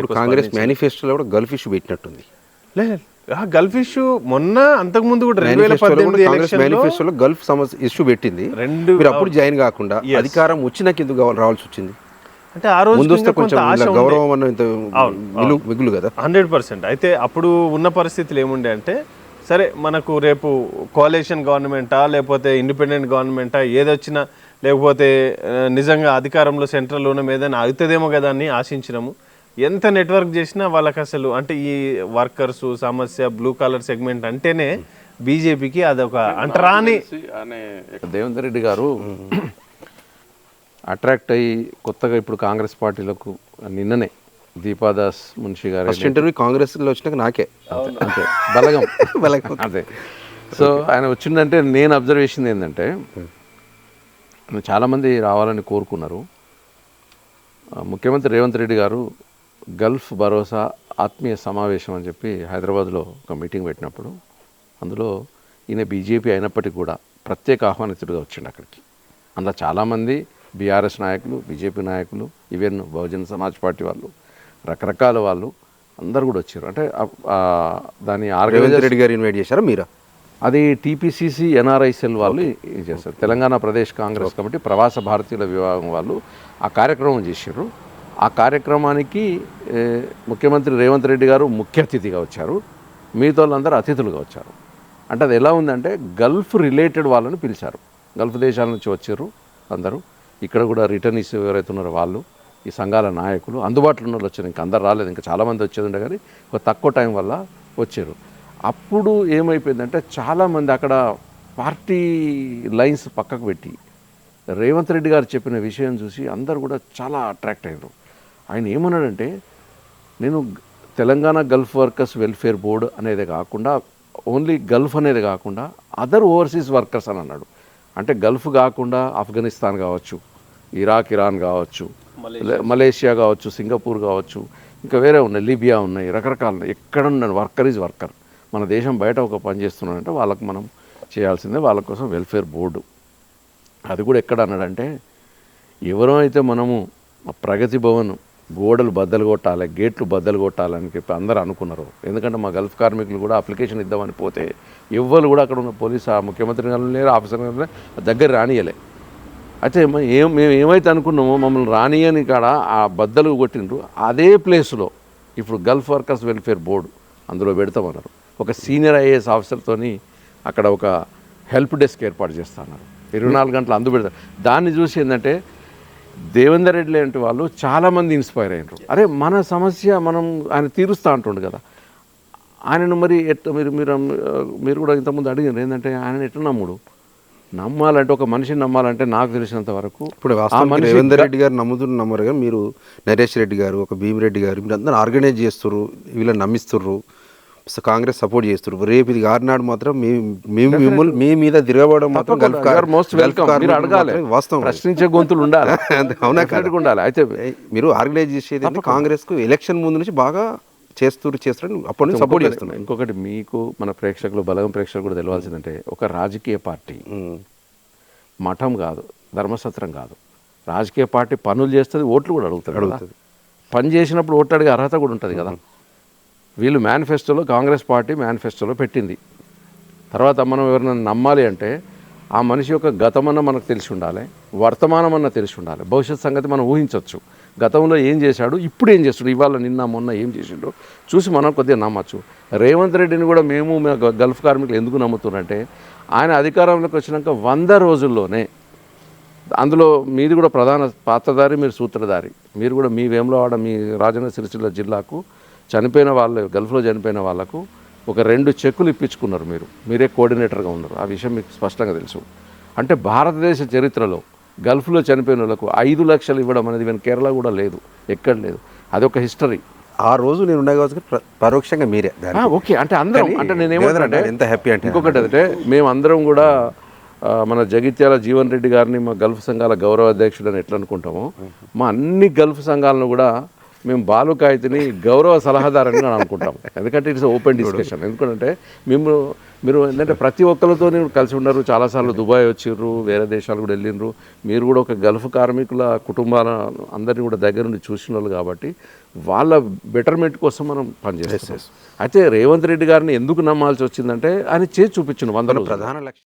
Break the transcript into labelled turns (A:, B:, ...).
A: ఎక్కువ
B: కాంగ్రెస్ మేనిఫెస్టోలో కూడా గల్ఫ్ ఇష్యూ పెట్టినట్టుంది.
A: లేదు గల్ఫ్ ఇష్యూ మొన్న అంతకు ముందు కూడా రెండు వేల పద్దెనిమిది
B: మేనిఫెస్టోలో గల్ఫ్ సమస్య ఇష్యూ పెట్టింది.
A: రెండు
B: మీరు అప్పుడు జాయిన్ కాకుండా అధికారం వచ్చినాక ఎందుకు రావాల్సి వచ్చింది?
A: అంటే ఆ రోజు
B: కొంచెం గౌరవం అన్న ఇంత మిగులు కదా?
A: Hundred percent. అయితే అప్పుడు ఉన్న పరిస్థితులు ఏముండే అంటే సరే మనకు రేపు కోలేషన్ గవర్నమెంటా లేకపోతే ఇండిపెండెంట్ గవర్నమెంటా ఏదొచ్చినా లేకపోతే నిజంగా అధికారంలో సెంట్రల్ ఉన్నాం ఏదైనా అవుతుందేమో కదా అని ఆశించినాము. ఎంత నెట్వర్క్ చేసినా వాళ్ళకి అసలు అంటే ఈ వర్కర్స్ సమస్య బ్లూ కాలర్ సెగ్మెంట్ అంటేనే బీజేపీకి అదొక అంటరాని
C: అనే దేవేందర్ రెడ్డి గారు అట్రాక్ట్ అయ్యి కొత్తగా ఇప్పుడు కాంగ్రెస్ పార్టీలకు నిన్ననే దీపాదాస్ మున్షి గారు
B: ఫస్ట్ ఇంటర్వ్యూ కాంగ్రెస్లో వచ్చినాక నాకే.
C: అంతే. బలగం.
B: బలగం.
C: అదే. సో ఆయన వచ్చిందంటే నేను అబ్జర్వేషన్ ఏంటంటే చాలామంది రావాలని కోరుకున్నారు. ముఖ్యమంత్రి రేవంత్ రెడ్డి గారు గల్ఫ్ భరోసా ఆత్మీయ సమావేశం అని చెప్పి హైదరాబాద్లో ఒక మీటింగ్ పెట్టినప్పుడు అందులో ఈయన బీజేపీ అయినప్పటికీ కూడా ప్రత్యేక ఆహ్వానితుడిగా వచ్చిండు అక్కడికి. అందులో చాలామంది బీఆర్ఎస్ నాయకులు బీజేపీ నాయకులు ఈవెన్ బహుజన్ సమాజ్ పార్టీ వాళ్ళు రకరకాల వాళ్ళు అందరు కూడా వచ్చారు. అంటే దాని ఆర్గనైజర్
B: రేవంత్ రెడ్డి గారు ఇన్వైట్ చేశారా మీరా?
C: అది టీపీసీసీ ఎన్ఆర్ఐ సెల్ వాళ్ళు చేస్తారు తెలంగాణ ప్రదేశ్ కాంగ్రెస్ కమిటీ ప్రవాస భారతీయుల విభాగం వాళ్ళు ఆ కార్యక్రమం చేశారు ఆ కార్యక్రమానికి ముఖ్యమంత్రి రేవంత్ రెడ్డి గారు ముఖ్య అతిథిగా వచ్చారు. మిగతా వాళ్ళందరూ అతిథులుగా వచ్చారు. అంటే అది ఎలా ఉందంటే గల్ఫ్ రిలేటెడ్ వాళ్ళని పిలిచారు. గల్ఫ్ దేశాల నుంచి వచ్చారు అందరూ. ఇక్కడ కూడా రిటర్నీస్ ఎవరైతే ఉన్నారో వాళ్ళు ఈ సంఘాల నాయకులు. అందుబాటులో ఉన్న వాళ్ళు వచ్చారు. ఇంకా అందరు రాలేదు. ఇంకా చాలామంది వచ్చేది ఉండే కానీ ఒక తక్కువ టైం వల్ల వచ్చారు. అప్పుడు ఏమైపోయిందంటే చాలామంది అక్కడ పార్టీ లైన్స్ పక్కకు పెట్టి రేవంత్ రెడ్డి గారు చెప్పిన విషయం చూసి అందరు కూడా చాలా అట్రాక్ట్ అయ్యారు. ఆయన ఏమన్నాడంటే నేను Telangana gulf workers welfare board అనేది కాకుండా ఓన్లీ గల్ఫ్ అనేది కాకుండా అదర్ ఓవర్సీస్ వర్కర్స్ అని అన్నాడు. అంటే గల్ఫ్ కాకుండా ఆఫ్ఘనిస్తాన్ కావచ్చు ఇరాక్ ఇరాన్ కావచ్చు మలేషియా. కావచ్చు సింగపూర్ కావచ్చు ఇంకా వేరే ఉన్నాయి లిబియా ఉన్నాయి రకరకాల ఉన్నాయి. ఎక్కడ ఉన్నాడు వర్కర్ ఈజ్ వర్కర్. మన దేశం బయట ఒక పని చేస్తున్నాడంటే వాళ్ళకి మనం చేయాల్సిందే వాళ్ళ కోసం వెల్ఫేర్ బోర్డు. అది కూడా ఎక్కడ అన్నాడంటే ఎవరో అయితే మనము ప్రగతి భవన్ గోడలు బద్దలు కొట్టాలి గేట్లు బద్దలు కొట్టాలని చెప్పి అందరూ అనుకున్నారు. ఎందుకంటే మా గల్ఫ్ కార్మికులు కూడా అప్లికేషన్ ఇద్దామని పోతే ఎవ్వరు కూడా అక్కడ ఉన్న పోలీస్ ఆ ముఖ్యమంత్రి గారు లేరు ఆఫీసర్ గారు దగ్గర రానియలే. అయితే ఏం మేము ఏమైతే అనుకున్నామో మమ్మల్ని రానియని కాడ ఆ బద్దలు కొట్టిండ్రు. అదే ప్లేస్లో ఇప్పుడు గల్ఫ్ వర్కర్స్ వెల్ఫేర్ బోర్డు అందులో పెడతామన్నారు. ఒక సీనియర్ ఐఏఎస్ ఆఫీసర్తోని అక్కడ ఒక హెల్ప్ డెస్క్ ఏర్పాటు చేస్తున్నారు. ఇరవై నాలుగు గంటలు అందు పెడతారు. దాన్ని చూసి ఏంటంటే దేవేందర్ రెడ్డి లాంటి వాళ్ళు చాలామంది ఇన్స్పైర్ అయ్యారు అరే మన సమస్య మనం ఆయన తీరుస్తా అంటుండు కదా. ఆయనను మరి ఎట్ మీరు మీరు మీరు కూడా ఇంతకుముందు అడిగారు ఏంటంటే ఆయన ఎట్లా నమ్ముడు? నమ్మాలంటే ఒక మనిషిని నమ్మాలంటే నాకు తెలిసినంత వరకు
B: ఇప్పుడు రేవంత్ రెడ్డి గారు నమ్ముతున్న నమ్మరు కానీ మీరు నరేష్ రెడ్డి గారు ఒక భీమిరెడ్డి గారు మీరు అందరూ ఆర్గనైజ్ చేస్తుర్రు వీళ్ళని నమ్మిస్తుర్రు. సో కాంగ్రెస్ సపోర్ట్ చేస్తుర్రు. రేపు ఇది గారినాడు మాత్రం మేము మేము మిమ్మల్ని మీ మీద తిరగబడడం మాత్రం గల్ఫ్ కార్-
C: మోస్ట్ వెల్కమ్ మీరు అడగాలి.
B: వాస్తవం.
C: ప్రశ్నించే గొంతులు ఉండాలి.
B: అవునా
C: ఉండాలి. అయితే
B: మీరు ఆర్గనైజ్ చేసేది? కాంగ్రెస్కు ఎలక్షన్ ముందు నుంచి బాగా చేస్తున్నారు చేస్తారు అప్పటి నుంచి సపోర్ట్ చేస్తున్నారు.
C: ఇంకొకటి మీకు మన ప్రేక్షకులు బలగం ప్రేక్షకులు కూడా తెలియాల్సిందంటే ఒక రాజకీయ పార్టీ. మఠం కాదు ధర్మసత్రం కాదు. రాజకీయ పార్టీ పనులు చేస్తుంది ఓట్లు కూడా అడుగుతుంది కదా.
B: అడుగుతుంది.
C: పని చేసినప్పుడు ఓట్లు అడిగే అర్హత కూడా ఉంటుంది కదా. వీళ్ళు మేనిఫెస్టోలో కాంగ్రెస్ పార్టీ మేనిఫెస్టోలో పెట్టింది. తర్వాత మనం ఎవరైనా నమ్మాలి అంటే ఆ మనిషి యొక్క గతమన్న మనకు తెలిసి ఉండాలి వర్తమానం అన్న తెలిసి ఉండాలి భవిష్యత్ సంగతి మనం ఊహించవచ్చు. గతంలో ఏం చేశాడు ఇప్పుడు ఏం చేస్తాడు ఇవాళ నిన్న మొన్న ఏం చేసిండో చూసి మనం కొద్దిగా నమ్మచ్చు. రేవంత్ రెడ్డిని కూడా మేము మా గల్ఫ్ కార్మికులు ఎందుకు నమ్ముతున్నారంటే ఆయన అధికారంలోకి వచ్చినాక వంద రోజుల్లోనే అందులో మీది కూడా ప్రధాన పాత్రధారి మీరు సూత్రధారి. మీరు కూడా మీ వేములవాడ మీ రాజన్న సిరిసిల్ల జిల్లాకు చనిపోయిన వాళ్ళు గల్ఫ్లో చనిపోయిన వాళ్ళకు ఒక రెండు చెక్కులు ఇప్పించుకున్నారు మీరు. మీరే కోఆర్డినేటర్గా ఉన్నారు. ఆ విషయం మీకు స్పష్టంగా తెలుసు. అంటే భారతదేశ చరిత్రలో గల్ఫ్లో చనిపోయిన వాళ్ళకు ఐదు లక్షలు ఇవ్వడం అనేది ఈవెన్ కేరళ కూడా లేదు. ఎక్కడ లేదు. అదొక హిస్టరీ.
B: ఆ రోజు నేను ఉండే పరోక్షంగా మీరే.
C: ఓకే. అంటే అందరం అంటే నేను
B: అన్న ఎంత హ్యాపీ అంటే.
C: ఇంకొకటి అంటే మేము అందరం కూడా మన జగిత్యాల జీవన్ రెడ్డి గారిని మా గల్ఫ్ సంఘాల గౌరవ అధ్యక్షుడు అని ఎట్లా అనుకుంటామో మా అన్ని గల్ఫ్ సంఘాలను కూడా మేము బాలుకాయతిని గౌరవ సలహాదారుని అని అనుకుంటాం. ఎందుకంటే ఇట్స్ ఓపెన్ డిస్కషన్. ఎందుకంటే మేము మీరు ఏంటంటే ప్రతి ఒక్కరితో కలిసి ఉన్నారు. చాలాసార్లు దుబాయ్ వచ్చిర్రు వేరే దేశాలు కూడా వెళ్ళిండ్రు. మీరు కూడా ఒక గల్ఫ్ కార్మికుల కుటుంబాల అందరినీ కూడా దగ్గర నుండి చూసిన వాళ్ళు కాబట్టి వాళ్ళ బెటర్మెంట్ కోసం మనం పనిచేస్తాం అయితే రేవంత్ రెడ్డి గారిని ఎందుకు నమ్మాల్సి వచ్చిందంటే ఆయన చేసి చూపించిన వంద రోజులు.
B: ప్రధాన లక్ష్యం